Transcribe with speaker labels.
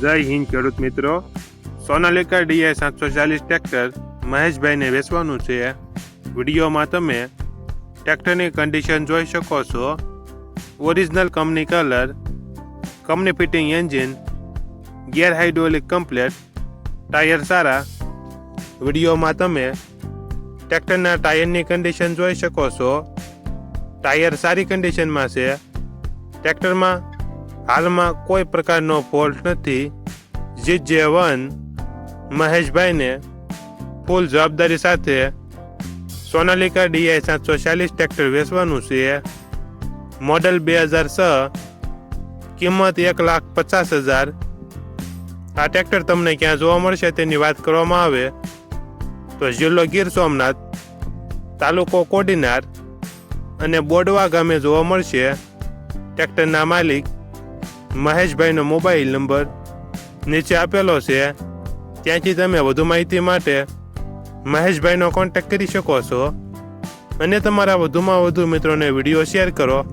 Speaker 1: જય હિન્દ, ખેડૂત મિત્રો. સોનાલિકા ડીઆઈ સાતસો ચાલીસ ટ્રેક્ટર મહેશભાઈને વેચવાનું છે. વિડીયોમાં તમે ટ્રેક્ટરની કન્ડિશન જોઈ શકો છો. Original company colour company fitting engine gear hydraulic complete tyre સારા. વિડીયોમાં તમે ટ્રેક્ટરના ટાયરની કન્ડિશન જોઈ શકો છો. ટાયર સારી કન્ડિશનમાં છે. ટ્રેક્ટરમાં હાલમાં કોઈ પ્રકારનો ફોલ્ટ નથી. જે વન મહેશભાઈને ફૂલ જવાબદારી સાથે સોનાલિકા ડીઆઈ સાતસો ચાલીસ ટ્રેક્ટર વેચવાનું છે. મોડલ બે હજાર છ, કિંમત એક લાખ પચાસ હજાર. આ ટ્રેક્ટર તમને ક્યાં જોવા મળશે તેની વાત કરવામાં આવે. તો જિલ્લો ગીર સોમનાથ, તાલુકો કોડીનાર અને બોડવા ગામે જોવા મળશે. ટ્રેક્ટરના માલિક મહેશભાઈનો મોબાઈલ નંબર નીચે આપેલો છે. ત્યાંથી તમે વધુ માહિતી માટે મહેશભાઈનો કોન્ટેક્ટ કરી શકો છો. અને તમારા વધુમાં વધુ મિત્રોને વીડિયો શેર કરો.